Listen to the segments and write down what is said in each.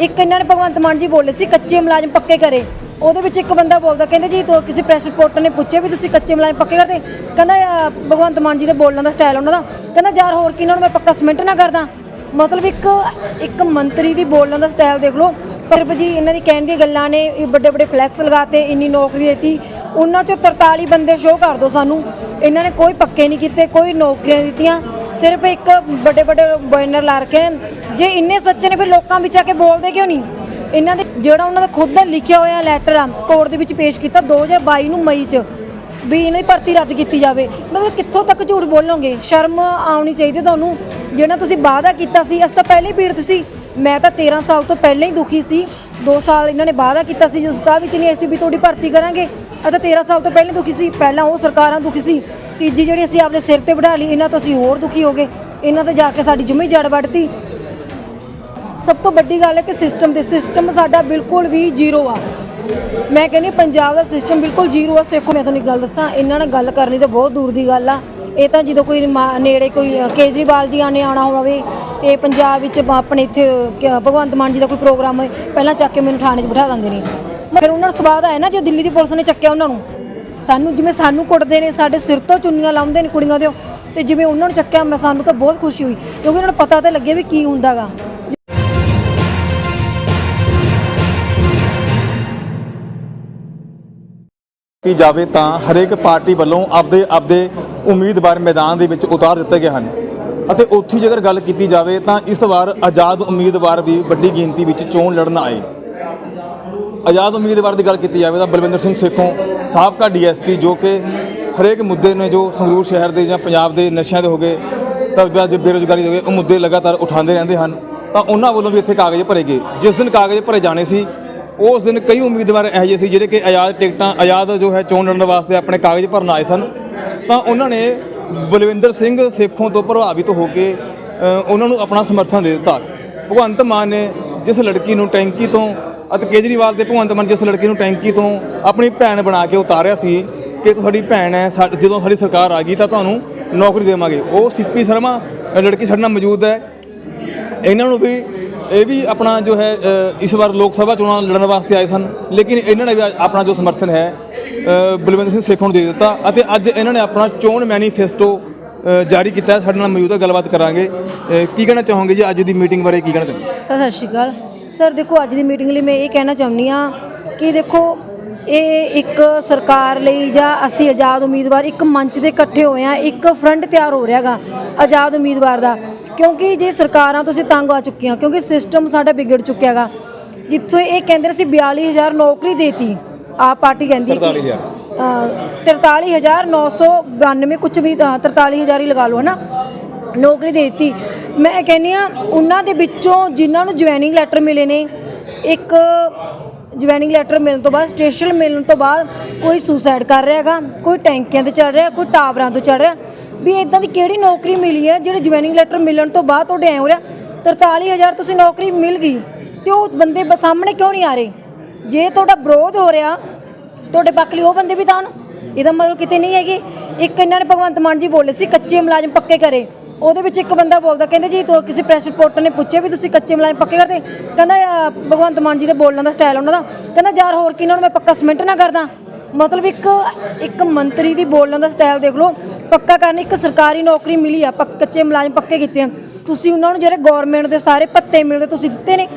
ਇੱਕ ਇਹਨਾਂ ਨੇ ਭਗਵੰਤ ਮਾਨ ਜੀ ਬੋਲੇ ਸੀ ਕੱਚੇ ਮੁਲਾਜ਼ਮ ਪੱਕੇ ਕਰੇ। ਉਹਦੇ ਵਿੱਚ ਇੱਕ ਬੰਦਾ ਬੋਲਦਾ ਕਹਿੰਦੇ ਜੀ ਤੋ ਕਿਸੇ ਪ੍ਰੈਸ ਰਿਪੋਰਟਰ ਨੇ ਪੁੱਛਿਆ ਵੀ ਤੁਸੀਂ ਕੱਚੇ ਮੁਲਾਜ਼ਮ ਪੱਕੇ ਕਰਦੇ? ਕਹਿੰਦਾ ਅਹ, ਭਗਵੰਤ ਮਾਨ ਜੀ ਦੇ ਬੋਲਣ ਦਾ ਸਟਾਈਲ ਉਹਨਾਂ ਦਾ। ਕਹਿੰਦਾ ਯਾਰ ਹੋਰ ਕਿਹਨਾਂ ਨੂੰ ਮੈਂ ਪੱਕਾ ਸਮਿੰਟ ਨਾ ਕਰਦਾ। ਮਤਲਬ ਇੱਕ ਇੱਕ ਮੰਤਰੀ ਦੀ ਬੋਲਣ ਦਾ ਸਟਾਈਲ ਦੇਖ ਲਓ। ਸਿਰਫ ਜੀ ਇਹਨਾਂ ਦੀ ਕਹਿਣ ਦੀਆਂ ਗੱਲਾਂ ਨੇ ਇਹ ਵੱਡੇ ਵੱਡੇ ਫਲੈਕਸ ਲਗਾਤੇ ਇੰਨੀ ਨੌਕਰੀ ਦਿੱਤੀ। ਉਹਨਾਂ ਚੋਂ 43 ਬੰਦੇ ਸ਼ੋਅ ਕਰ ਦਿਓ ਸਾਨੂੰ। ਇਹਨਾਂ ਨੇ ਕੋਈ ਪੱਕੇ ਨਹੀਂ ਕੀਤੇ ਕੋਈ ਨੌਕਰੀਆਂ ਦਿੱਤੀਆਂ। ਸਿਰਫ ਇੱਕ ਵੱਡੇ ਵੱਡੇ ਬੈਨਰ ਲਾ ਰੱਖੇ ਨੇ ਜੇ ਇੰਨੇ ਸੱਚੇ ਨੇ, ਫਿਰ ਲੋਕਾਂ ਵਿੱਚ ਆ ਕੇ ਬੋਲਦੇ ਕਿਉਂ ਨਹੀਂ? ਇਹਨਾਂ ਦੇ ਜਿਹੜਾ ਉਹਨਾਂ ਦਾ ਖੁਦ ਦਾ ਲਿਖਿਆ ਹੋਇਆ ਲੈਟਰ ਆ ਕੋਰਟ ਦੇ ਵਿੱਚ ਪੇਸ਼ ਕੀਤਾ 2022 ਨੂੰ ਮਈ 'ਚ, ਵੀ ਇਹਨਾਂ ਦੀ ਭਰਤੀ ਰੱਦ ਕੀਤੀ ਜਾਵੇ। ਮਤਲਬ ਕਿੱਥੋਂ ਤੱਕ ਝੂਠ ਬੋਲੋਗੇ? ਸ਼ਰਮ ਆਉਣੀ ਚਾਹੀਦੀ ਤੁਹਾਨੂੰ। ਜਿਹੜਾ ਤੁਸੀਂ ਵਾਅਦਾ ਕੀਤਾ ਸੀ, ਅਸੀਂ ਤਾਂ ਪਹਿਲੇ ਹੀ ਪੀੜਤ ਸੀ। ਮੈਂ ਤਾਂ 13 ਸਾਲ ਤੋਂ ਪਹਿਲਾਂ ਹੀ ਦੁਖੀ ਸੀ। 2 ਸਾਲ ਇਹਨਾਂ ਨੇ ਵਾਅਦਾ ਕੀਤਾ ਸੀ, ਜਦੋਂ ਸਤਾ ਵਿੱਚ ਨਹੀਂ ਐਸੀ ਵੀ ਤੁਹਾਡੀ ਭਰਤੀ ਕਰਾਂਗੇ। ਅਸੀਂ ਤਾਂ 13 ਸਾਲ ਤੋਂ ਪਹਿਲਾਂ ਦੁਖੀ ਸੀ। ਪਹਿਲਾਂ ਉਹ ਸਰਕਾਰਾਂ ਦੁਖੀ ਸੀ। ਤੀਜੀ ਜਿਹੜੀ ਅਸੀਂ ਆਪਦੇ ਸਿਰ ਤੇ ਬਿਠਾ ਲਈ, ਇਹਨਾਂ ਤੋਂ ਅਸੀਂ ਹੋਰ ਦੁਖੀ ਹੋ ਗਏ। ਇਹਨਾਂ ਤੇ ਜਾ ਕੇ ਸਾਡੀ ਜੁਮੀ ਜੜ ਵੱਢਤੀ। ਸਭ ਤੋਂ ਵੱਡੀ ਗੱਲ ਹੈ ਕਿ ਸਿਸਟਮ ਦੇ ਸਿਸਟਮ ਸਾਡਾ ਬਿਲਕੁਲ ਵੀ ਜ਼ੀਰੋ ਆ। ਮੈਂ ਕਹਿੰਦੀ ਪੰਜਾਬ ਦਾ ਸਿਸਟਮ ਬਿਲਕੁਲ ਜ਼ੀਰੋ ਆ। ਸਿੱਖੋ, ਮੈਂ ਤੁਹਾਨੂੰ ਇੱਕ ਗੱਲ ਦੱਸਾਂ, ਇਹਨਾਂ ਨਾਲ ਗੱਲ ਕਰਨੀ ਤਾਂ ਬਹੁਤ ਦੂਰ ਦੀ ਗੱਲ ਆ। ਇਹ ਤਾਂ ਜਦੋਂ ਕੋਈ ਮਾ- ਨੇੜੇ ਕੋਈ ਕੇਜਰੀਵਾਲ ਜੀ ਆਣੇ ਆਉਣਾ ਹੋਵੇ ਤੇ ਪੰਜਾਬ ਵਿੱਚ ਆਪਣੇ ਇੱਥੇ ਭਗਵੰਤ ਮਾਨ ਜੀ ਦਾ ਕੋਈ ਪ੍ਰੋਗਰਾਮ ਹੋਏ, ਪਹਿਲਾਂ ਚੱਕ ਕੇ ਮੈਨੂੰ ਥਾਣੇ 'ਚ ਬਿਠਾ ਦਿੰਦੇ ਨੇ। ਫਿਰ ਉਹਨਾਂ ਨੂੰ ਸਵਾਦ ਆਇਆ ਨਾ, ਜੋ ਦਿੱਲੀ ਦੀ ਪੁਲਿਸ ਨੇ ਚੱਕਿਆ ਉਹਨਾਂ ਨੂੰ। ਸਾਨੂੰ ਜਿਵੇਂ ਸਾਨੂੰ ਕੁੱਟਦੇ ਨੇ, ਸਾਡੇ ਸਿਰ ਤੋਂ ਚੁੰਨੀਆਂ ਲਾਉਂਦੇ ਨੇ ਕੁੜੀਆਂ ਦੇ, ਤੇ ਜਿਵੇਂ ਉਹਨਾਂ ਨੂੰ ਚੱਕਿਆ, ਮੈਂ ਸਾਨੂੰ ਤਾਂ ਬਹੁਤ ਖੁਸ਼ੀ ਹੋਈ, ਕਿਉਂਕਿ ਉਹਨਾਂ ਨੂੰ ਪਤਾ ਤਾਂ ਲੱਗਿਆ ਵੀ ਕੀ ਹੁੰਦਾਗਾ ਕੀ ਜਾਵੇ ਤਾਂ ਹਰੇਕ ਪਾਰਟੀ ਵੱਲੋਂ ਆਪਦੇ ਆਪਦੇ ਉਮੀਦਵਾਰ ਮੈਦਾਨ ਦੇ ਵਿੱਚ ਉਤਾਰ ਦਿੱਤੇ ਗਏ ਹਨ। ਅਤੇ ਉੱਥੇ ਜੇਕਰ ਗੱਲ ਕੀਤੀ ਜਾਵੇ ਤਾਂ ਇਸ ਵਾਰ ਆਜ਼ਾਦ ਉਮੀਦਵਾਰ ਵੀ ਵੱਡੀ ਗਿਣਤੀ ਵਿੱਚ ਚੋਣ ਲੜਨ ਆਏ। ਆਜ਼ਾਦ ਉਮੀਦਵਾਰ ਦੀ ਗੱਲ ਕੀਤੀ ਜਾਵੇ ਤਾਂ ਬਲਵਿੰਦਰ ਸਿੰਘ ਸੇਖੋਂ, ਸਾਬਕਾ ਡੀਐਸਪੀ ਜੋ ਕਿ ਹਰੇਕ ਮੁੱਦੇ ਨੇ ਜੋ ਸੰਗਰੂਰ ਸ਼ਹਿਰ ਦੇ ਜਾਂ ਪੰਜਾਬ ਦੇ ਨਸ਼ਿਆਂ ਦੇ ਹੋ ਗਏ ਤਾਂ ਜੋ ਬੇਰੁਜ਼ਗਾਰੀ ਦੇ ਹੋ ਗਏ, ਉਹ ਮੁੱਦੇ ਲਗਾਤਾਰ ਉਠਾਉਂਦੇ ਰਹਿੰਦੇ ਹਨ। ਤਾਂ ਉਹਨਾਂ ਵੱਲੋਂ ਵੀ ਇੱਥੇ ਕਾਗਜ਼ ਭਰੇ ਗਏ। ਜਿਸ ਦਿਨ ਕਾਗਜ਼ ਭਰੇ ਜਾਣੇ ਸੀ ਉਸ ਦਿਨ ਕਈ ਉਮੀਦਵਾਰ ਇਹੋ ਜਿਹੇ ਸੀ ਜਿਹੜੇ ਕਿ ਆਜ਼ਾਦ ਟਿਕਟਾਂ, ਆਜ਼ਾਦ ਜੋ ਹੈ ਚੋਣ ਲੜਨ ਵਾਸਤੇ ਆਪਣੇ ਕਾਗਜ਼ ਭਰਨ ਆਏ ਸਨ। ਤਾਂ ਉਹਨਾਂ ਨੇ ਬਲਵਿੰਦਰ ਸਿੰਘ ਸੇਖੋਂ ਤੋਂ ਪ੍ਰਭਾਵਿਤ ਹੋ ਕੇ ਉਹਨਾਂ ਨੂੰ ਆਪਣਾ ਸਮਰਥਨ ਦੇ ਦਿੱਤਾ। ਭਗਵੰਤ ਮਾਨ ਨੇ ਜਿਸ ਲੜਕੀ ਨੂੰ ਟੈਂਕੀ ਤੋਂ ਅਤੇ ਕੇਜਰੀਵਾਲ ਤੇ ਭਗਵੰਤ ਮਾਨ ਜਿਸ ਲੜਕੀ ਨੂੰ ਟੈਂਕੀ ਤੋਂ ਆਪਣੀ ਭੈਣ ਬਣਾ ਕੇ ਉਤਾਰਿਆ ਸੀ ਕਿ ਤੁਹਾਡੀ ਭੈਣ ਹੈ, ਸਾ- ਜਦੋਂ ਸਾਡੀ ਸਰਕਾਰ ਆ ਗਈ ਤਾਂ ਤੁਹਾਨੂੰ ਨੌਕਰੀ ਦੇਵਾਂਗੇ। ਉਹ ਸਿੱਪੀ ਸ਼ਰਮਾ, ਲੜਕੀ ਸਾਡੇ ਨਾਲ ਮੌਜੂਦ ਹੈ। ਇਹਨਾਂ ਨੂੰ ਵੀ ਇਹ ਵੀ ਆਪਣਾ ਜੋ ਹੈ ਇਸ ਵਾਰ ਲੋਕ ਸਭਾ ਚੋਣਾਂ ਲੜਨ ਵਾਸਤੇ ਆਏ ਸਨ, ਲੇਕਿਨ ਇਹਨਾਂ ਨੇ ਵੀ ਆਪਣਾ ਜੋ ਸਮਰਥਨ ਹੈ ਬਲਵਿੰਦਰ ਸਿੰਘ ਸੇਖੋਂ ਨੂੰ ਦੇ ਦਿੱਤਾ ਅਤੇ ਅੱਜ ਇਹਨਾਂ ਨੇ ਆਪਣਾ ਚੋਣ ਮੈਨੀਫੈਸਟੋ ਜਾਰੀ ਕੀਤਾ ਸਾਡੇ ਨਾਲ ਮੌਜੂਦਾ ਗੱਲਬਾਤ ਕਰਾਂਗੇ। ਕੀ ਕਹਿਣਾ ਚਾਹੋਗੇ ਜੀ ਅੱਜ ਦੀ ਮੀਟਿੰਗ ਬਾਰੇ, ਕੀ ਕਹਿਣਾ ਚਾਹੋਗੇ? ਸਰ, ਸਤਿ ਸ਼੍ਰੀ ਅਕਾਲ। ਸਰ, ਦੇਖੋ, ਅੱਜ ਦੀ ਮੀਟਿੰਗ ਲਈ ਮੈਂ ਇਹ ਕਹਿਣਾ ਚਾਹੁੰਦੀ ਆ ਕਿ ਦੇਖੋ, ਇਹ ਇੱਕ ਸਰਕਾਰ ਲਈ ਜਾਂ ਅਸੀਂ ਆਜ਼ਾਦ ਉਮੀਦਵਾਰ ਇੱਕ ਮੰਚ 'ਤੇ ਇਕੱਠੇ ਹੋਏ ਆ ਇੱਕ ਫਰੰਟ ਤਿਆਰ ਹੋ ਰਿਹਾਗਾ ਆਜ਼ਾਦ ਉਮੀਦਵਾਰ ਦਾ। ਕਿਉਂਕਿ ਜੇ ਸਰਕਾਰਾਂ ਤੋਂ ਅਸੀਂ ਤੰਗ ਆ ਚੁੱਕੀਆਂ ਕਿਉਂਕਿ ਸਿਸਟਮ ਸਾਡਾ ਵਿਗੜ ਚੁੱਕਿਆਗਾ ਜਿੱਥੇ ਇਹ ਕਹਿੰਦੇ ਸੀ 42000 ਨੌਕਰੀ ਦੇਤੀ ਆਪ ਪਾਰਟੀ ਕਹਿੰਦੀ ਕਿ- 43,000 ਅ, 43992 ਕੁਝ ਵੀ ਅ, 43000 ਹੀ ਲਗਾ ਲਓ ਹਨਾ? ਨੌਕਰੀ ਦੇ ਦਿੱਤੀ। ਮੈਂ ਕਹਿੰਨੀ ਆ ਉਹਨਾਂ ਦੇ ਵਿੱਚੋਂ ਜਿਨ੍ਹਾਂ ਨੂੰ ਜੁਆਇਨਿੰਗ ਲੈਟਰ ਮਿਲੇ ਨੇ ਇੱਕ ਜੁਆਇਨਿੰਗ ਲੈਟਰ ਮਿਲਣ ਤੋਂ ਬਾਅਦ ਸਟੇਸ਼ਨ ਮਿਲਣ ਤੋਂ ਬਾਅਦ ਕੋਈ ਸੁਸਾਈਡ ਕਰ ਰਿਹਾ ਹੈਗਾ ਕੋਈ ਟੈਂਕੀਆਂ ਤੇ ਚੜ ਰਿਹਾ ਕੋਈ ਟਾਵਰਾਂ ਤੋਂ ਚੜ ਰਿਹਾ। ਵੀ ਇਦਾਂ ਦੀ ਕਿਹੜੀ ਨੌਕਰੀ ਮਿਲੀ ਹੈ? ਜਿਹੜੇ ਜੁਆਇਨਿੰਗ ਲੈਟਰ ਮਿਲਣ ਤੋਂ ਬਾਅਦ ਤੁਹਾਡੇ ਐ ਹੋ ਰਿਹਾ 43000 ਤੁਸੀਂ ਨੌਕਰੀ ਮਿਲ ਗਈ ਤੇ ਉਹ ਬੰਦੇ ਬ- ਸਾਹਮਣੇ ਕਿਉਂ ਨਹੀਂ ਆ ਰਹੇ? ਜੇ ਤੁਹਾਡਾ ਵਿਰੋਧ ਹੋ ਰਿਹਾ, ਤੁਹਾਡੇ ਪੱਖ ਲਈ ਉਹ ਬੰਦੇ ਵੀ ਤਾਂ ਇਹਦਾ ਮਤਲਬ ਕਿਤੇ ਨਹੀਂ ਹੈਗੇ। ਇੱਕ ਇਹਨਾਂ ਨੇ ਭਗਵੰਤ ਮਾਨ ਜੀ ਬੋਲੇ ਸੀ, ਕੱਚੇ ਮੁਲਾਜ਼ਮ ਪੱਕੇ ਕਰੇ। ਉਹਦੇ ਵਿੱਚ ਇੱਕ ਬੰਦਾ ਬੋਲਦਾ, ਕਹਿੰਦੇ ਜੀ ਤੋ ਕਿਸੇ ਪ੍ਰੈਸ ਰਿਪੋਰਟਰ ਨੇ ਪੁੱਛਿਆ ਵੀ ਤੁਸੀਂ ਕੱਚੇ ਮੁਲਾਜ਼ਮ ਪੱਕੇ ਕਰਦੇ? ਕਹਿੰਦਾ ਭਗਵੰਤ ਮਾਨ ਜੀ ਦੇ ਬੋਲਣ ਦਾ ਸਟਾਈਲ ਉਹਨਾਂ ਦਾ। ਕਹਿੰਦਾ, ਯਾਰ ਹੋਰ ਕਿਹਨਾਂ ਨੂੰ ਮੈਂ ਪੱਕਾ ਸਮਿੰਟ ਨਾ ਕਰਦਾ। ਮਤਲਬ ਇੱਕ ਇੱਕ ਮੰਤਰੀ ਦੀ ਬੋਲਣ ਦਾ ਸਟਾਈਲ ਦੇਖ ਲਓ। ਪੱਕਾ ਕਰਨ ਇੱਕ ਸਰਕਾਰੀ ਨੌਕਰੀ ਮਿਲੀ ਆ ਪੱਕ- ਕੱਚੇ ਮੁਲਾਜ਼ਮ ਪੱਕੇ ਕੀਤੇ ਆ। ਤੁਸੀਂ ਉਹਨਾਂ ਨੂੰ ਜਿਹੜੇ ਗਵਰਨਮੈਂਟ ਦੇ ਸਾਰੇ ਭੱਤੇ ਮਿਲਦੇ ਤੁਸੀਂ ਦਿੱਤੇ ਨੇ।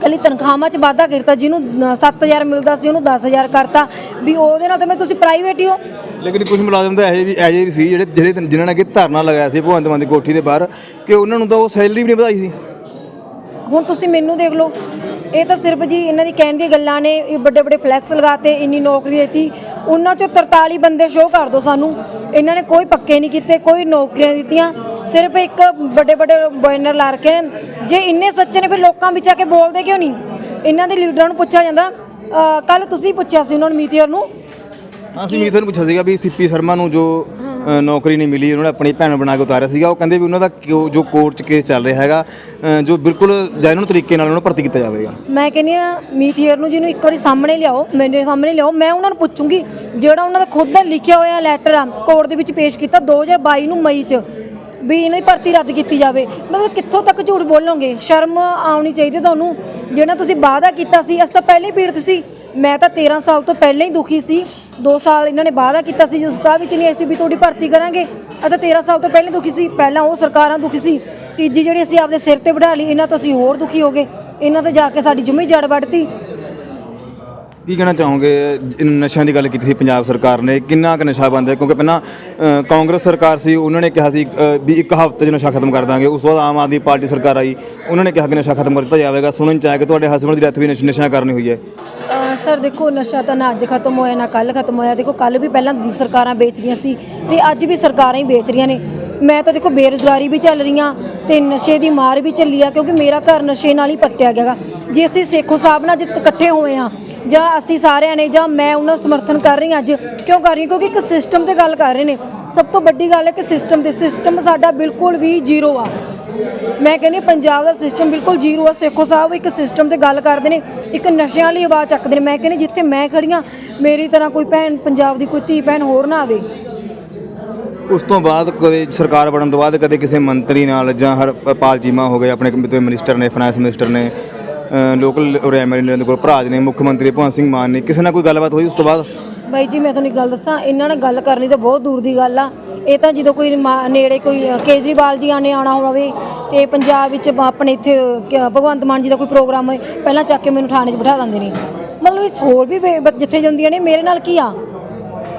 ਕੱਲੀ ਤਨਖਾਹਾਂ 'ਚ ਵਾਧਾ ਕੀਤਾ ਜਿਹਨੂੰ 7000 ਮਿਲਦਾ ਸੀ ਉਹਨੂੰ 10000 ਕਰਤਾ। ਵੀ ਉਹਦੇ ਨਾਲ ਤਾਂ ਮੈਂ ਤੁਸੀਂ ਪ੍ਰਾਈਵੇਟ ਹੀ ਹੋ। ਲੇਕਿਨ ਕੁਝ ਮੁਲਾਜ਼ਮ ਤਾਂ ਇਹੋ ਵੀ ਜਿਹੇ ਵੀ ਸੀ ਜਿਹੜੇ ਜਿਹੜੇ ਜਿਨ੍ਹਾਂ ਨੇ ਕਿ ਧਰਨਾ ਲਗਾਇਆ ਸੀ ਭਗਵੰਤ ਮਾਨ ਦੀ ਕੋਠੀ ਦੇ ਬਾਹਰ ਕਿ ਉਹਨਾਂ ਨੂੰ ਤਾਂ ਉਹ ਸੈਲਰੀ ਵੀ ਨਹੀਂ ਵਧਾਈ ਸੀ। ਹੁਣ ਤੁਸੀਂ ਮੈਨੂੰ ਦੇਖ ਲਓ ਇਹ ਤਾਂ ਸਿਰਫ ਜੀ ਇਹਨਾਂ ਦੀ ਕਹਿਣ ਦੀ ਗੱਲਾਂ ਨੇ, ਇਹ ਵੱਡੇ ਵੱਡੇ ਫਲੈਕਸ ਲਗਾਤੇ, ਇੰਨੀ ਨੌਕਰੀ ਦਿੱਤੀ। ਉਹਨਾਂ ਚੋਂ 43 ਬੰਦੇ ਸ਼ੋਅ ਕਰ ਦਿਓ ਸਾਨੂੰ। ਇਹਨਾਂ ਨੇ ਕੋਈ ਪੱਕੇ ਨਹੀਂ ਕੀਤੇ, ਕੋਈ ਨੌਕਰੀਆਂ ਦਿੱਤੀਆਂ। ਸਿਰਫ ਇੱਕ ਵੱਡੇ ਵੱਡੇ ਬੈਨਰ ਲਾ ਰੱਖੇ ਨੇ ਜੇ ਇੰਨੇ ਸੱਚੇ ਨੇ, ਫਿਰ ਲੋਕਾਂ ਵਿੱਚ ਆ ਕੇ ਬੋਲਦੇ ਕਿਉਂ ਨਹੀਂ? ਇਹਨਾਂ ਦੇ ਲੀਡਰਾਂ ਨੂੰ ਪੁੱਛਿਆ ਜਾਂਦਾ। ਕੱਲ ਤੁਸੀਂ ਪੁੱਛਿਆ ਸੀ ਉਹਨਾਂ ਨੂੰ ਮੀਤੀਅਰ ਨੂੰ। ਅਸੀਂ ਮੀਤ ਨੂੰ ਪੁੱਛਿਆ ਸੀਗਾ ਵੀ ਸਿੱਪੀ ਸ਼ਰਮਾ ਨੂੰ ਜੋ ਨੌਕਰੀ ਨਹੀਂ ਮਿਲੀ ਉਹਨਾਂ ਨੇ ਆਪਣੀ ਭੈਣ ਬਣਾ ਕੇ ਉਤਾਰਿਆ ਸੀਗਾ। ਉਹ ਕਹਿੰਦੇ ਵੀ ਉਹਨਾਂ ਦਾ ਕਿਉਂ- ਜੋ ਕੋਰਟ 'ਚ ਕੇਸ ਚੱਲ ਰਿਹਾ ਹੈਗਾ ਅ, ਜੋ ਬਿਲਕੁਲ ਜੈਨੂਨ ਤਰੀਕੇ ਨਾਲ ਉਹਨਾਂ ਨੂੰ ਭਰਤੀ ਕੀਤਾ ਜਾਵੇਗਾ। ਮੈਂ ਕਹਿੰਦੀ ਆ ਮੀਥੀਅਰ ਨੂੰ ਜਿਹਨੂੰ ਇੱਕ ਵਾਰੀ ਸਾਹਮਣੇ ਲਿਆਓ ਮੇਰੇ ਸਾਹਮਣੇ ਲਿਆਓ ਮੈਂ ਉਹਨਾਂ ਨੂੰ ਪੁੱਛੂੰਗੀ ਜਿਹੜਾ ਉਹਨਾਂ ਦਾ ਖੁਦ ਦਾ ਲਿਖਿਆ ਹੋਇਆ ਲੈਟਰ ਆ ਕੋਰਟ ਦੇ ਵਿੱਚ ਪੇਸ਼ ਕੀਤਾ 2022 ਨੂੰ ਮਈ 'ਚ। ਵੀ ਇਹਨਾਂ ਦੀ ਭਰਤੀ ਰੱਦ ਕੀਤੀ ਜਾਵੇ। ਮਤਲਬ ਕਿੱਥੋਂ ਤੱਕ ਝੂਠ ਬੋਲੋਗੇ? ਸ਼ਰਮ ਆਉਣੀ ਚਾਹੀਦੀ ਤੁਹਾਨੂੰ। ਜਿਹੜਾ ਤੁਸੀਂ ਵਾਅਦਾ ਕੀਤਾ ਸੀ, ਅਸੀਂ ਤਾਂ ਪਹਿਲਾਂ ਹੀ ਪੀੜਤ ਸੀ। ਮੈਂ ਤਾਂ 13 ਸਾਲ ਤੋਂ ਪਹਿਲਾਂ ਹੀ ਦੁਖੀ ਸੀ। 2 ਸਾਲ ਇਹਨਾਂ ਨੇ ਵਾਅਦਾ ਕੀਤਾ ਸੀ, ਜਦੋਂ ਸਤਾ ਵਿੱਚ ਨਹੀਂ ਆਈ ਸੀ ਵੀ ਤੁਹਾਡੀ ਭਰਤੀ ਕਰਾਂਗੇ। ਅਤੇ 13 ਸਾਲ ਤੋਂ ਪਹਿਲਾਂ ਦੁਖੀ ਸੀ। ਪਹਿਲਾਂ ਉਹ ਸਰਕਾਰਾਂ ਦੁਖੀ ਸੀ। ਤੀਜੀ ਜਿਹੜੀ ਅਸੀਂ ਆਪਦੇ ਸਿਰ ਤੇ ਬਿਠਾ ਲਈ, ਇਹਨਾਂ ਤੋਂ ਅਸੀਂ ਹੋਰ ਦੁਖੀ ਹੋ ਗਏ। ਇਹਨਾਂ ਤੇ ਜਾ ਕੇ ਸਾਡੀ ਜੁਮੀ ਜੜ ਵੱਢਤੀ। ਕੀ ਕਹਿਣਾ ਚਾਹੋਗੇ? ਇਨ ਨਸ਼ਿਆਂ ਦੀ ਗੱਲ ਕੀਤੀ ਸੀ ਪੰਜਾਬ ਸਰਕਾਰ ਨੇ ਕਿੰਨਾ ਕੁ ਨਸ਼ਾ ਬੰਦ ਹੈ? ਕਿਉਂਕਿ ਪਹਿਲਾਂ ਅ, ਕਾਂਗਰਸ ਸਰਕਾਰ ਸੀ ਉਹਨਾਂ ਨੇ ਕਿਹਾ ਸੀ ਅ, ਵੀ ਇੱਕ ਹਫ਼ਤੇ 'ਚ ਨਸ਼ਾ ਖਤਮ ਕਰ ਦਾਂਗੇ। ਉਸ ਤੋਂ ਬਾਅਦ ਆਮ ਆਦਮੀ ਪਾਰਟੀ ਸਰਕਾਰ ਆਈ ਉਹਨਾਂ ਨੇ ਕਿਹਾ ਕਿ ਨਸ਼ਾ ਖਤਮ ਕਰ ਦਿੱਤਾ ਜਾਵੇਗਾ। ਸੁਣਨ ਚ ਆਇਆ ਕਿ ਤੁਹਾਡੇ ਹਸਬੰਡ ਦੀ ਡੈਥ ਵੀ ਨਸ਼- ਨਸ਼ਿਆਂ ਕਾਰਨ ਹੋਈ ਹੈ। ਅਹ ਸਰ ਦੇਖੋ ਨਸ਼ਾ ਤਾਂ ਨਾ ਅੱਜ ਖਤਮ ਹੋਇਆ ਨਾ ਕੱਲ ਖਤਮ ਹੋਇਆ। ਦੇਖੋ ਕੱਲ ਵੀ ਪਹਿਲਾਂ ਸਰਕਾਰਾਂ ਵੇਚਦੀਆਂ ਸੀ ਤੇ ਅੱਜ ਵੀ ਸਰਕਾਰਾਂ ਹੀ ਵੇਚ ਰਹੀਆਂ ਨੇ। ਮੈਂ ਤਾਂ ਦੇਖੋ ਬੇਰੁਜ਼ਗਾਰੀ ਵੀ ਚੱਲ ਰਹੀਆਂ ਤੇ ਨਸ਼ੇ ਦੀ ਮਾਰ ਵੀ ਚੱਲੀ ਆ ਕਿਉਂਕਿ ਮੇਰਾ ਘਰ ਨਸ਼ੇ ਨਾਲ ਹੀ ਪੱਟਿਆ ਗਿਆਗਾ। ਜੇ ਅਸੀਂ ਸੇਖੋ ਸਾਹਿਬ ਨਾਲ ਜਿੱਤ ਇਕੱਠੇ ਹੋਏ ਆ ਜਾਂ ਅਸੀਂ ਸਾਰਿਆਂ ਨੇ ਜਾਂ ਮੈਂ ਉਹਨਾਂ ਦਾ ਸਮਰਥਨ ਕਰ ਰਹੀ ਹਾਂ ਅੱਜ ਕਿਉਂ ਕਰ ਰਹੀ ਹਾਂ? ਕਿਉਂਕਿ ਇੱਕ ਸਿਸਟਮ ਤੇ ਗੱਲ ਕਰ ਰਹੇ ਨੇ। ਸਭ ਤੋਂ ਵੱਡੀ ਗੱਲ ਹੈ ਕਿ ਸਿਸਟਮ ਤੇ ਸਿਸਟਮ ਸਾਡਾ ਬਿਲਕੁਲ ਵੀ ਜ਼ੀਰੋ ਆ। ਮੈਂ ਕਹਿੰਦੀ ਪੰਜਾਬ ਦਾ ਸਿਸਟਮ ਬਿਲਕੁਲ ਜ਼ੀਰੋ ਆ। ਸੇਖੋ ਸਾਹਿਬ ਇੱਕ ਸਿਸਟਮ ਤੇ ਗੱਲ ਕਰਦੇ ਨੇ, ਇੱਕ ਨਸ਼ਿਆਂ ਵਾਲੀ ਆਵਾਜ਼ ਚੱਕਦੇ ਨੇ। ਮੈਂ ਕਹਿੰਦੀ ਜਿੱਥੇ ਮੈਂ ਖੜੀ ਹਾਂ, ਮੇਰੀ ਤਰ੍ਹਾਂ ਕੋਈ ਭੈਣ ਪੰਜਾਬ ਦੀ, ਕੋਈ ਧੀ ਭੈਣ ਹੋਰ ਨਾ ਆਵੇ। ਉਸ ਤੋਂ ਬਾਅਦ ਕਦੇ ਸਰਕਾਰ ਬਣਨ ਤੋਂ ਬਾਅਦ ਕਦੇ ਕਿਸੇ ਮੰਤਰੀ ਨਾਲ ਜਾਂ ਹਰਪਾਲ ਚੀਮਾ ਹੋ ਗਏ, ਆਪਣੇ ਕਮਿਟੀ ਮਿਨਿਸਟਰ ਨੇ ਫਾਈਨੈਂਸ ਮਿਨਿਸਟਰ ਨੇ ਲੋਕਲ ਐਮਐਲਏ ਨਰਿੰਦਰ ਕੌਰ ਭਰਾਜ ਨੇ ਮੁੱਖ ਮੰਤਰੀ ਭਗਵੰਤ ਸਿੰਘ ਮਾਨ ਨੇ। ਕਿਸੇ ਨਾਲ ਕੋਈ ਗੱਲਬਾਤ ਹੋਈ ਉਸ ਤੋਂ ਬਾਅਦ? ਬਾਈ ਜੀ ਮੈਂ ਤੁਹਾਨੂੰ ਇੱਕ ਗੱਲ ਦੱਸਾਂ ਇਹਨਾਂ ਨਾਲ ਗੱਲ ਕਰਨੀ ਤਾਂ ਬਹੁਤ ਦੂਰ ਦੀ ਗੱਲ ਆ। ਇਹ ਤਾਂ ਜਦੋਂ ਕੋਈ ਮਾ- ਨੇੜੇ ਕੋਈ ਅ, ਕੇਜਰੀਵਾਲ ਜੀ ਆਣੇ ਆਉਣਾ ਹੋਵੇ ਤੇ ਪੰਜਾਬ ਵਿੱਚ ਬ- ਆਪਣੇ ਇੱਥੇ ਅ, ਕ- ਭਗਵੰਤ ਮਾਨ ਜੀ ਦਾ ਕੋਈ ਪ੍ਰੋਗਰਾਮ ਹੋਏ ਪਹਿਲਾਂ ਚੱਕ ਕੇ ਮੈਨੂੰ ਥਾਣੇ 'ਚ ਬਿਠਾ ਦਿੰਦੇ ਨੇ। ਮਤਲਬ ਇਸ ਹੋਰ ਵੀ ਵੇ- ਬ- ਜਿੱਥੇ ਜਾਂਦੀਆਂ ਨੇ ਮੇਰੇ ਨਾਲ ਕੀ ਆ?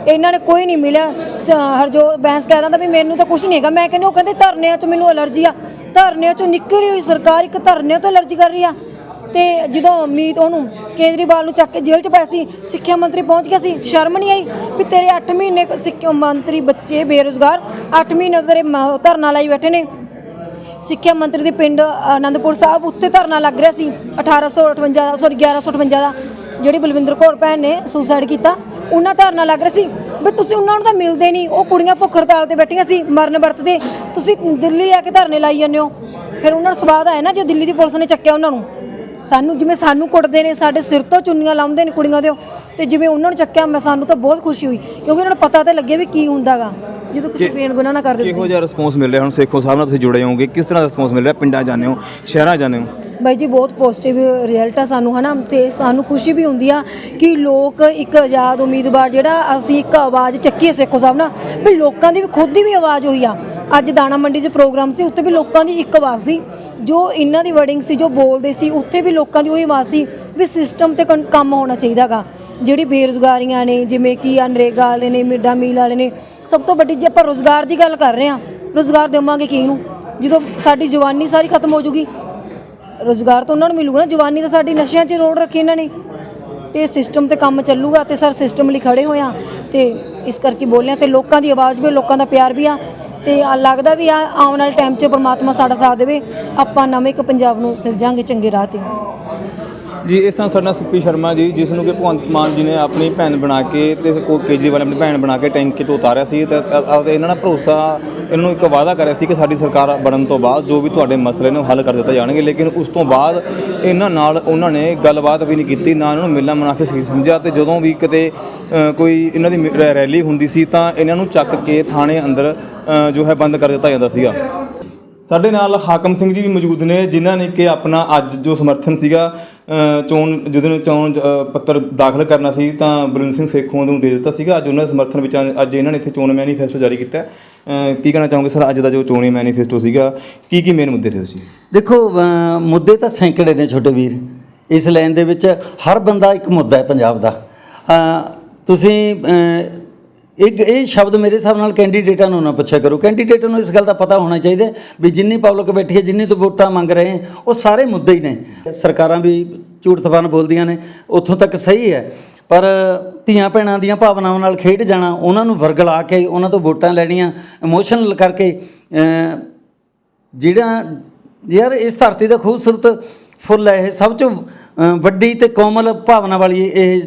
ਇਹਨਾਂ ਨੇ ਕੋਈ ਨਹੀਂ ਮਿਲਿਆ। ਸ- ਹਰਜੋਤ ਬੈਂਸ ਕਹਿ ਦਿੰਦਾ ਵੀ ਮੈਨੂੰ ਤਾਂ ਕੁਝ ਨਹੀਂ ਹੈਗਾ। ਮੈਂ ਕਹਿੰਦੀ ਉਹ ਕਹਿੰਦੇ ਧਰਨਿਆਂ 'ਚ ਮੈਨੂੰ ਅਲਰਜੀ ਆ। ਧਰਨਿਆਂ 'ਚੋਂ ਨਿਕਲੀ ਹੋਈ ਸਰਕਾਰ ਇੱਕ ਧਰਨਿਆਂ ਤੋਂ ਅਲਰਜੀ ਕਰ ਰਹੀ ਆ। ਤੇ ਜਦੋਂ ਮੀਤ ਉਹਨੂੰ ਕੇਜਰੀਵਾਲ ਨੂੰ ਚੱਕ ਕੇ ਜੇਲ੍ਹ 'ਚ ਪਾਇਆ ਸੀ, ਸਿੱਖਿਆ ਮੰਤਰੀ ਪਹੁੰਚ ਗਿਆ ਸੀ, ਸ਼ਰਮ ਨਹੀਂ ਆਈ ਵੀ ਤੇਰੇ 8 ਮਹੀਨੇ ਕ- ਸਿੱਖਿਆ ਮੰਤਰੀ ਬੱਚੇ ਬੇਰੁਜ਼ਗਾਰ 8 ਮਹੀਨੇ ਤੋਂ ਤੇਰੇ ਮ- ਧਰਨਾ ਲਾਈ ਬੈਠੇ ਨੇ। ਸਿੱਖਿਆ ਮੰਤਰੀ ਦੇ ਪਿੰਡ ਆਨੰਦਪੁਰ ਸਾਹਿਬ ਉੱਤੇ ਧਰਨਾ ਲੱਗ ਰਿਹਾ ਸੀ 1858 ਸੌਰੀ 1158 ਦਾ ਜਿਹੜੀ ਬਲਵਿੰਦਰ ਕੌਰ ਭੈਣ ਨੇ ਸੁਸਾਈਡ ਕੀਤਾ, ਉਹਨਾਂ ਧਰਨਾ ਲੱਗ ਰਿਹਾ ਸੀ। ਵੀ ਤੁਸੀਂ ਉਹਨਾਂ ਨੂੰ ਤਾਂ ਮਿਲਦੇ ਨਹੀਂ, ਉਹ ਕੁੜੀਆਂ ਭੁੱਖ ਹੜਤਾਲ ਤੇ ਬੈਠੀਆਂ ਸੀ, ਮਰਨ ਵਰਤਦੇ। ਤੁਸੀਂ ਦਿੱਲੀ ਆ ਕੇ ਧਰਨੇ ਲਾਈ ਜਾਂਦੇ ਹੋ। ਫਿਰ ਉਹਨਾਂ ਨੂੰ ਸਵਾਦ ਆਇਆ ਨਾ ਜੋ ਦਿੱਲੀ ਦੀ ਪੁਲਿਸ ਨੇ ਚੱਕਿਆ ਉਹਨਾਂ ਨੂੰ। ਸਾਨੂੰ ਜਿਵੇਂ ਸਾਨੂੰ ਕੁੱਟਦੇ ਨੇ ਸਾਡੇ ਸਿਰ ਤੋਂ ਚੁੰਨੀਆਂ ਲਾਉਂਦੇ ਨੇ ਕੁੜੀਆਂ ਦੇ ਤੇ ਜਿਵੇਂ ਉਹਨਾਂ ਨੂੰ ਚੱਕਿਆ ਮੈਂ ਸਾਨੂੰ ਤਾਂ ਬਹੁਤ ਖੁਸ਼ੀ ਹੋਈ ਕਿਉਂਕਿ ਉਹਨਾਂ ਨੂੰ ਪਤਾ ਤਾਂ ਲੱਗਿਆ ਵੀ ਕੀ ਹੁੰਦਾਗਾ ਜਦੋਂ ਕਿਸੇ ਬੇਨ ਗੁਨਾਹ ਨਾ ਕਰਦੇ ਕਿਹੋ ਜਿਹਾ ਰਿਸਪੌਂਸ ਮਿਲ ਰਿਹਾ? ਹੁਣ ਸੇਖੋ ਸਾਹਿਬ ਨਾਲ ਤੁਸੀਂ ਜੁੜੇ ਹੋਵੋਗੇ ਕਿਸ ਤਰ੍ਹਾਂ ਦਾ ਰਿਸਪੌਂਸ ਮਿਲ ਰਿਹਾ? ਪਿੰਡਾਂ ਜਾਂਦੇ ਹੋ ਸ਼ਹਿਰਾਂ ਜਾਂਦੇ ਹੋ? ਬਾਈ ਜੀ ਬਹੁਤ ਪੋਜ਼ਿਟਿਵ ਰਿਜ਼ਲਟ ਆ ਸਾਨੂੰ ਹਨਾ? ਤੇ ਸਾਨੂੰ ਖੁਸ਼ੀ ਵੀ ਹੁੰਦੀ ਆ ਕਿ ਲੋਕ ਇੱਕ ਆਜ਼ਾਦ ਉਮੀਦਵਾਰ ਜਿਹੜਾ ਅਸੀਂ ਇੱਕ ਆਵਾਜ਼ ਚੱਕੀ ਹੈ ਸੇਖੋ ਸਾਹਿਬ ਨਾਲ ਵੀ ਲੋਕਾਂ ਦੀ ਵੀ ਖੁਦ ਦੀ ਵੀ ਆਵਾਜ਼ ਹੋਈ ਆ। ਅੱਜ ਦਾਣਾ ਮੰਡੀ 'ਚ ਪ੍ਰੋਗਰਾਮ ਸੀ, ਉੱਥੇ ਵੀ ਲੋਕਾਂ ਦੀ ਇੱਕ ਆਵਾਜ਼ ਸੀ। ਜੋ ਇਹਨਾਂ ਦੀ ਵਰਡਿੰਗ ਸੀ, ਜੋ ਬੋਲਦੇ ਸੀ, ਉੱਥੇ ਵੀ ਲੋਕਾਂ ਦੀ ਉਹੀ ਆਵਾਜ਼ ਸੀ ਵੀ ਸਿਸਟਮ ਤੇ ਕੰ- ਕੰਮ ਹੋਣਾ ਚਾਹੀਦਾਗਾ ਜਿਹੜੀ ਬੇਰੁਜ਼ਗਾਰੀਆਂ ਨੇ, ਜਿਵੇਂ ਕਿ ਅਨਰੇਗਾ ਵਾਲੇ ਨੇ, ਮਿਡਾ ਮੀਲ ਵਾਲੇ ਨੇ, ਸਭ ਤੋਂ ਵੱਡੀ ਜੇ ਆਪਾਂ ਰੋਜ਼ਗਾਰ ਦੀ ਗੱਲ ਕਰ ਰਹੇ ਹਾਂ, ਰੋਜ਼ਗਾਰ ਦੇਵਾਂਗੇ ਕਿਹਨੂੰ? ਜਦੋਂ ਸਾਡੀ ਜਵਾਨੀ ਸਾਰੀ ਖਤਮ ਹੋ ਜੂਗੀ, ਰੋਜ਼ਗਾਰ ਤਾਂ ਉਹਨਾਂ ਨੂੰ ਮਿਲੂਗਾ ਨਾ, ਜਵਾਨੀ ਤਾਂ ਸਾਡੀ ਨਸ਼ਿਆਂ 'ਚ ਰੋੜ ਰੱਖੀ ਇਹਨਾਂ ਨੇ। ਤੇ ਸਿਸਟਮ ਤੇ ਕੰਮ ਚੱਲੂਗਾ ਤੇ ਸਰ ਸਿਸਟਮ ਲਈ ਖੜੇ ਹੋਏ ਆ ਤੇ ਇਸ ਕਰਕੇ ਬੋਲਿਆ ਤੇ ਲੋਕਾਂ ਦੀ ਆਵਾਜ਼ ਵੀ ਲੋਕਾਂ ਦਾ ਪਿਆਰ ਵੀ ਆ ਤੇ ਆ ਲੱਗਦਾ ਵੀ ਆ, ਆਉਣ ਵਾਲੇ ਟਾਈਮ 'ਚ ਪਰਮਾਤਮਾ ਸਾਡਾ ਸਾਥ ਦੇਵੇ, ਆਪਾਂ ਨਵੇਂ ਇੱਕ ਪੰਜਾਬ ਨੂੰ ਸਿਰਜਾਂਗੇ, ਚੰਗੇ ਰਾਹ ਤੇ ਜੀ, ਇਸ ਤਰ੍ਹਾਂ ਸਾਡਾ ਸਿੱਪੀ ਸ਼ਰਮਾ ਜੀ ਜਿਸ ਨੂੰ ਕਿ ਭਗਵੰਤ ਮਾਨ ਜੀ ਨੇ ਆਪਣੀ ਭੈਣ ਬਣਾ ਕੇ ਤੇ ਕੋ ਕੇਜਰੀਵਾਲ ਆਪਣੀ ਭੈਣ ਬਣਾ ਕੇ ਟੈਂਕੀ ਤੋਂ ਉਤਾਰਿਆ ਸੀ ਤੇ ਇਹਨਾਂ ਨਾਲ ਭਰੋਸਾ, ਇਹਨਾਂ ਨੂੰ ਇੱਕ ਵਾਅਦਾ ਕਰਿਆ ਸੀ ਕਿ ਸਾਡੀ ਸਰਕਾਰ ਬਣਨ ਤੋਂ ਬਾਅਦ ਜੋ ਵੀ ਤੁਹਾਡੇ ਮਸਲੇ ਨੇ ਉਹ ਹੱਲ ਕਰ ਦਿੱਤੇ ਜਾਣਗੇ, ਲੇਕਿਨ ਉਸ ਤੋਂ ਬਾਅਦ ਇਹਨਾਂ ਨਾਲ ਉਹਨਾਂ ਨੇ ਗੱਲਬਾਤ ਵੀ ਨਹੀਂ ਕੀਤੀ, ਨਾ ਇਹਨਾਂ ਨੂੰ ਮਿਲਣਾ ਮੁਨਾਫਿਕ ਸੀ ਸਮਝਿਆ ਤੇ ਜਦੋਂ ਵੀ ਕਿਤੇ ਕੋਈ ਇਹਨਾਂ ਦੀ ਮ- ਰੈਲੀ ਹੁੰਦੀ ਸੀ ਤਾਂ ਇਹਨਾਂ ਨੂੰ ਚੱਕ ਕੇ ਥਾਣੇ ਅੰਦਰ ਜੋ ਹੈ ਬੰਦ ਕਰ ਦਿੱਤਾ ਜਾਂਦਾ ਸੀਗਾ। ਸਾਡੇ ਨਾਲ ਹਾਕਮ ਸਿੰਘ ਜੀ ਵੀ ਮੌਜੂਦ ਨੇ, ਜਿਨ੍ਹਾਂ ਨੇ ਕਿ ਆਪਣਾ ਅੱਜ ਜੋ ਸਮਰਥਨ ਸੀਗਾ ਚੋਣ ਜਦੋਂ ਚੋਣ ਪੱਤਰ ਦਾਖਲ ਕਰਨਾ ਸੀ ਤਾਂ ਬਲਵਿੰਦਰ ਸਿੰਘ ਸੇਖੋਂ ਨੂੰ ਦੇ ਦਿੱਤਾ ਸੀਗਾ। ਅੱਜ ਉਹਨਾਂ ਦੇ ਸਮਰਥਨ ਵਿੱਚ ਅੱਜ ਇਹਨਾਂ ਨੇ ਇੱਥੇ ਚੋਣ ਮੈਨੀਫੈਸਟੋ ਜਾਰੀ ਕੀਤਾ ਕੀ ਕਹਿਣਾ ਚਾਹੋਗੇ ਸਰ? ਅੱਜ ਦਾ ਜੋ ਚੋਣੀ ਮੈਨੀਫੈਸਟੋ ਸੀਗਾ, ਕੀ ਕੀ ਮੇਨ ਮੁੱਦੇ ਰਹੇ ਤੁਸੀਂ? ਦੇਖੋ ਮੁੱਦੇ ਤਾਂ ਸੈਂਕੜੇ ਨੇ ਛੋਟੇ ਵੀਰ। ਇਸ ਲਾਈਨ ਦੇ ਵਿੱਚ ਹਰ ਬੰਦਾ ਇੱਕ ਮੁੱਦਾ ਹੈ ਪੰਜਾਬ ਦਾ। ਤੁਸੀਂ ਇੱਕ ਇਹ ਸ਼ਬਦ ਮੇਰੇ ਹਿਸਾਬ ਨਾਲ ਕੈਂਡੀਡੇਟਾਂ ਨੂੰ ਨਾ ਪੁੱਛਿਆ ਕਰੋ। ਕੈਂਡੀਡੇਟਾਂ ਨੂੰ ਇਸ ਗੱਲ ਦਾ ਪਤਾ ਹੋਣਾ ਚਾਹੀਦਾ ਵੀ ਜਿੰਨੀ ਪਬਲਿਕ ਬੈਠੀ ਹੈ, ਜਿੰਨੀ ਤੋਂ ਵੋਟਾਂ ਮੰਗ ਰਹੇ ਉਹ ਸਾਰੇ ਮੁੱਦੇ ਹੀ ਨੇ। ਸਰਕਾਰਾਂ ਵੀ ਝੂਠ ਤਫਾਨ ਬੋਲਦੀਆਂ ਨੇ, ਉੱਥੋਂ ਤੱਕ ਸਹੀ ਹੈ। ਪਰ ਧੀਆਂ ਭੈਣਾਂ ਦੀਆਂ ਭਾਵਨਾਵਾਂ ਨਾਲ ਖੇਡ ਜਾਣਾ, ਉਹਨਾਂ ਨੂੰ ਵਰਗਲਾ ਕੇ ਉਹਨਾਂ ਤੋਂ ਵੋਟਾਂ ਲੈਣੀਆਂ ਇਮੋਸ਼ਨਲ ਕਰਕੇ ਜਿਹੜਾ, ਯਾਰ ਇਸ ਧਰਤੀ ਦਾ ਖੂਬਸੂਰਤ ਫੁੱਲ ਹੈ, ਇਹ ਸਭ ਤੋਂ ਵੱਡੀ ਤੇ ਕੋਮਲ ਭਾਵਨਾ ਵਾਲੀ ਇਹ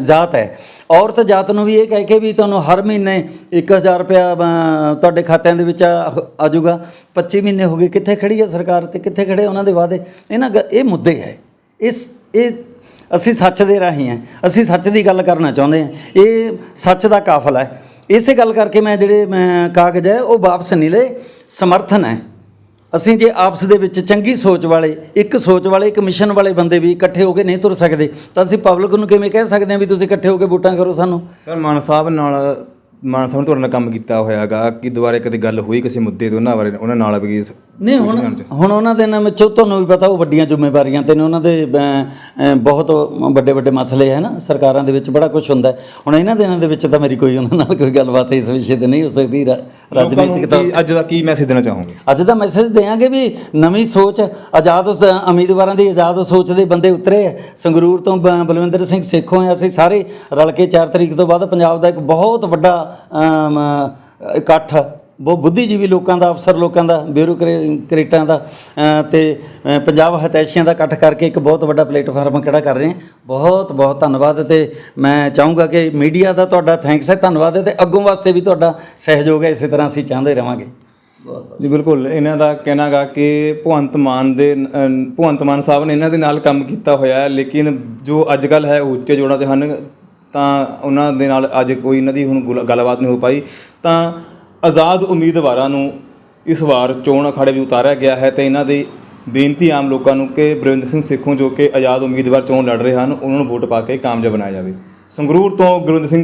ਜ਼ਾਤ ਹੈ। ਔਰਤ ਜਾਤ ਨੂੰ ਵੀ ਇਹ ਕਹਿ ਕੇ ਵੀ ਤੁਹਾਨੂੰ ਹਰ ਮਹੀਨੇ 1000 ਰੁਪਇਆ ਤੁਹਾਡੇ ਖਾਤਿਆਂ ਦੇ ਵਿੱਚ ਆ ਆ ਜਾਊਗਾ 25 ਮਹੀਨੇ ਹੋ ਗਏ, ਕਿੱਥੇ ਖੜੀ ਹੈ ਸਰਕਾਰ ਤੇ, ਕਿੱਥੇ ਖੜੇ ਉਹਨਾਂ ਦੇ ਵਾਅਦੇ? ਇਹਨਾਂ ਗ- ਇਹ ਮੁੱਦੇ ਹੈ। ਇਸ, ਇਹ ਅਸੀਂ ਸੱਚ ਦੇ ਰਾਹੀਂ ਹਾਂ। ਅਸੀਂ ਸੱਚ ਦੀ ਗੱਲ ਕਰਨਾ ਚਾਹੁੰਦੇ ਹਾਂ। ਇਹ ਸੱਚ ਦਾ ਕਾਫਲਾ ਹੈ। ਇਸੇ ਗੱਲ ਕਰਕੇ ਮੈਂ ਜਿਹੜੇ, ਮੈਂ ਕਾਗਜ਼ ਹੈ, ਉਹ ਵਾਪਸ ਨਹੀਂ ਲਏ। ਸਮਰਥਨ ਹੈ। ਅਸੀਂ ਜੇ ਆਪਸ ਦੇ ਵਿੱਚ ਚੰਗੀ ਸੋਚ ਵਾਲੇ, ਇੱਕ ਸੋਚ ਵਾਲੇ, ਇੱਕ ਮਿਸ਼ਨ ਵਾਲੇ ਬੰਦੇ ਵੀ ਇਕੱਠੇ ਹੋ ਕੇ ਨਹੀਂ ਤੁਰ ਸਕਦੇ, ਤਾਂ ਅਸੀਂ ਪਬਲਿਕ ਨੂੰ ਕਿਵੇਂ ਕਹਿ ਸਕਦੇ ਹਾਂ ਵੀ ਤੁਸੀਂ ਇਕੱਠੇ ਹੋ ਕੇ ਵੋਟਾਂ ਕਰੋ ਸਾਨੂੰ? ਸਰ, ਮਾਨ ਸਾਹਿਬ ਨਾਲ, ਮਾਨ ਸਾਹਿਬ ਨੇ ਤੁਹਾਡੇ ਨਾਲ ਕੰਮ ਕੀਤਾ ਹੋਇਆਗਾ ਕਿ ਦੁਬਾਰੇ ਕਦੇ ਗੱਲ ਹੋਈ ਕਿਸੇ ਮੁੱਦੇ ਤੇ ਉਹਨਾਂ ਬਾਰੇ, ਉਹਨਾਂ ਨਾਲ ਵੀ ਨਹੀਂ ਹੁਣ ਹੁਣ ਉਹਨਾਂ ਦੇ ਨਾਮ ਵਿੱਚ ਤੁਹਾਨੂੰ ਵੀ ਪਤਾ ਉਹ ਵੱਡੀਆਂ ਜ਼ਿੰਮੇਵਾਰੀਆਂ ਤੇ ਨੇ ਉਹਨਾਂ ਦੇ ਅਮ, ਬਹੁਤ ਵੱਡੇ ਵੱਡੇ ਮਸਲੇ ਹੈ ਨਾ ਸਰਕਾਰਾਂ ਦੇ ਵਿੱਚ ਬੜਾ ਕੁਝ ਹੁੰਦਾ ਹੈ। ਹੁਣ ਇਹਨਾਂ ਦਿਨਾਂ ਦੇ ਵਿੱਚ ਤਾਂ ਮੇਰੀ ਕੋਈ ਉਹਨਾਂ ਨਾਲ ਕੋਈ ਗੱਲਬਾਤ ਇਸ ਵਿਸ਼ੇ ਤੇ ਨਹੀਂ ਹੋ ਸਕਦੀ ਰਾ- ਲੋਕਾਂ ਨੂੰ ਰਾਜਨੀਤਿਕ ਤੌਰ ਕੀ- ਅੱਜ ਦਾ ਕੀ ਮੈਸੇਜ ਦੇਣਾ ਚਾਹੋਗੇ ਅੱਜ ਦਾ ਮੈਸੇਜ ਦਿਆਂਗੇ ਵੀ ਨਵੀਂ ਸੋਚ ਆਜ਼ਾਦ ਸ- ਉਮੀਦਵਾਰਾਂ ਦੀ ਆਜ਼ਾਦ ਸੋਚ ਦੇ ਬੰਦੇ ਉਤਰੇ ਹੈ। ਸੰਗਰੂਰ ਤੋਂ ਬ- ਬਲਵਿੰਦਰ ਸਿੰਘ ਸੇਖੋਂ ਹੈ ਅਸੀਂ ਸਾਰੇ ਰਲ ਕੇ 4 ਤਰੀਕ ਤੋਂ ਬਾਅਦ ਪੰਜਾਬ ਦਾ ਇੱਕ ਬਹੁਤ ਵੱਡਾ ਅਮ, ਇਕੱਠ ਬਹੁਤ ਬੁੱਧੀਜੀਵੀ ਲੋਕਾਂ ਦਾ ਅਫਸਰ ਲੋਕਾਂ ਦਾ ਬਿਊਰੋਕਰੇਟਾਂ ਦਾ ਤੇ ਪੰਜਾਬ ਹਤੈਸ਼ੀਆਂ ਦਾ ਇਕੱਠ ਕਰਕੇ ਇੱਕ ਬਹੁਤ ਵੱਡਾ ਪਲੇਟਫਾਰਮ ਕਿਹੜਾ ਕਰ ਰਹੇ ਹਾਂ। ਬਹੁਤ ਬਹੁਤ ਧੰਨਵਾਦ ਤੇ ਮੈਂ ਚਾਹੂੰਗਾ ਕਿ ਮੀਡੀਆ ਦਾ ਤੁਹਾਡਾ ਥੈਂਕਸ ਹੈ ਧੰਨਵਾਦ ਹੈ ਤੇ ਅੱਗੋਂ ਵਾਸਤੇ ਵੀ ਤੁਹਾਡਾ ਸਹਿਯੋਗ ਹੈ ਇਸੇ ਤਰ੍ਹਾਂ ਅਸੀਂ ਚਾਹੁੰਦੇ ਰਵਾਂਗੇ। ਜੀ ਬਿਲਕੁਲ ਇਹਨਾਂ ਦਾ ਕਹਿਣਾਗਾ ਕਿ ਭਗਵੰਤ ਮਾਨ ਦੇ ਅਮ, ਭਗਵੰਤ ਮਾਨ ਸਾਹਿਬ ਨੇ ਇਹਨਾਂ ਦੇ ਨਾਲ ਕੰਮ ਕੀਤਾ ਹੋਇਆ ਹੈ ਲੇਕਿਨ ਜੋ ਅੱਜ ਕੱਲ ਹੈ ਉੱਚੇ ਜੋੜਾਂ ਤੇ ਹਨ ਤਾਂ ਉਹਨਾਂ ਦੇ ਨਾਲ ਅੱਜ ਕੋਈ ਇਹਨਾਂ ਦੀ ਹੁਣ ਗੁਲ- ਗੱਲਬਾਤ ਨਹੀਂ ਹੋ ਪਾਈ। ਤਾਂ ਆਜ਼ਾਦ ਉਮੀਦਵਾਰਾਂ ਨੂੰ ਇਸ ਵਾਰ ਚੋਣ ਅਖਾੜੇ ਵਿੱਚ ਉਤਾਰਿਆ ਗਿਆ ਹੈ ਤੇ ਇਹਨਾਂ ਦੀ ਬੇਨਤੀ ਆਮ ਲੋਕਾਂ ਨੂੰ ਕਿ ਬਰਿੰਦਰ ਸਿੰਘ ਸਿੱਖੋਂ ਜੋ ਕਿ ਆਜ਼ਾਦ ਉਮੀਦਵਾਰ ਚੋਣ ਲੜ ਰਹੇ ਹਨ, ਉਹਨਾਂ ਨੂੰ ਵੋਟ ਪਾ ਕੇ ਕਾਮਯਾਬ ਬਣਾਇਆ ਜਾਵੇ। ਸੰਗਰੂਰ ਤੋਂ ਗੁਰਵਿੰਦਰ ਸਿੰਘ